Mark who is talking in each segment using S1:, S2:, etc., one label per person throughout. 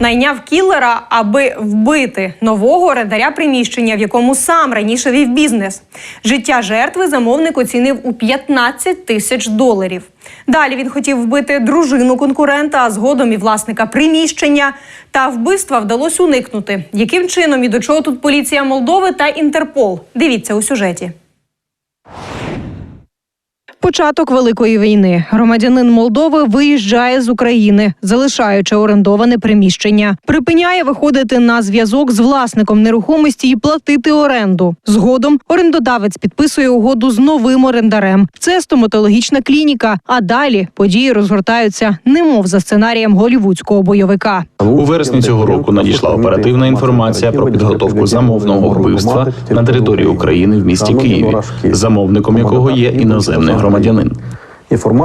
S1: найняв кілера, аби вбити нового орендаря приміщення, в якому сам раніше вів бізнес. Життя жертви замовник оцінив у 15 тисяч доларів. Далі він хотів вбити дружину конкурента, а згодом і власника приміщення. Та вбивства вдалося уникнути. Яким чином і до чого тут поліція Молдови та Інтерпол? Дивіться у сюжеті. Початок великої війни. Громадянин Молдови виїжджає з України, залишаючи орендоване приміщення. Припиняє виходити на зв'язок з власником нерухомості і платити оренду. Згодом орендодавець підписує угоду з новим орендарем. Це стоматологічна клініка. А далі події розгортаються, немов за сценарієм голівудського бойовика.
S2: У вересні цього року надійшла оперативна інформація про підготовку замовного вбивства на території України в місті Києві, замовником якого є іноземний громадянин.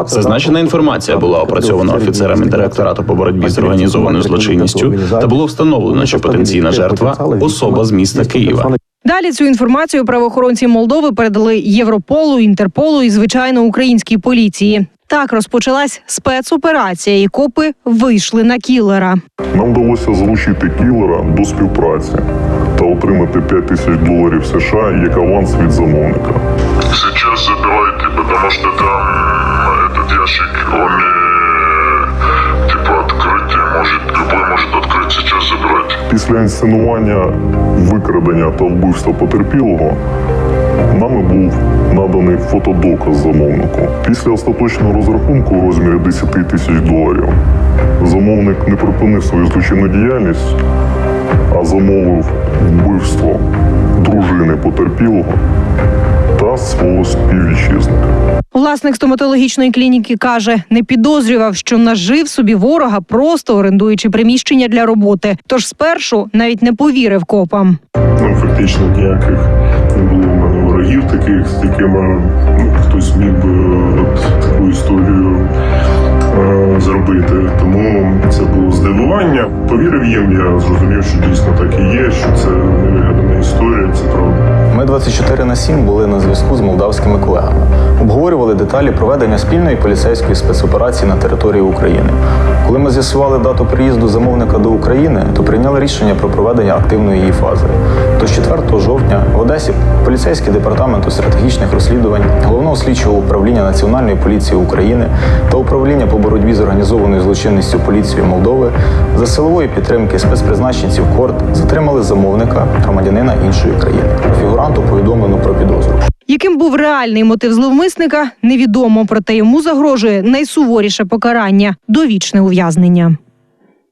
S2: Зазначена інформація була опрацьована офіцерами директорату по боротьбі з організованою злочинністю та було встановлено, що потенційна жертва особа з міста Києва.
S1: Далі цю інформацію правоохоронці Молдови передали Європолу, Інтерполу і звичайно українській поліції. Так розпочалась спецоперація, і копи вийшли на кілера.
S3: Нам вдалося залучити кілера до співпраці та отримати 5 тисяч доларів США як аванс від замовника.
S4: Сейчас забирайте, потому что там этот ящик, он э, типа открытие может, любой может открыть, сейчас забирайте.
S3: Після інсценування викрадення та вбивства потерпілого нами був наданий фотодоказ замовнику. Після остаточного розрахунку у розмірі 10 тисяч доларів замовник не припинив свою злочинну діяльність, а замовив вбивство дружини потерпілого та свого співвітчизника.
S1: Власник стоматологічної клініки каже, не підозрював, що нажив собі ворога, просто орендуючи приміщення для роботи. Тож спершу навіть не повірив копам.
S3: Ну, фактично ніяких не було в мене ворогів таких, з якими ну, хтось міг би от таку історію е, зробити. Тому це було здивування. Повірив їм, я зрозумів, що дійсно так і є, що це невигадана історія, це правда.
S5: Ми 24 на 7 були на зв'язку з молдавськими колегами. Обговорювали деталі проведення спільної поліцейської спецоперації на території України. Коли ми з'ясували дату приїзду замовника до України, то прийняли рішення про проведення активної її фази. Тож 4 жовтня в Одесі поліцейський департаменту стратегічних розслідувань, головного слідчого управління Національної поліції України та управління по боротьбі з організованою злочинністю поліції Молдови за силової підтримки спецпризначенців КОРД затримали замовника громадянина іншої країни. Фігуранту повідомлено про підозру.
S1: Яким був реальний мотив зловмисника, невідомо, проте йому загрожує найсуворіше покарання довічне ув'язнення.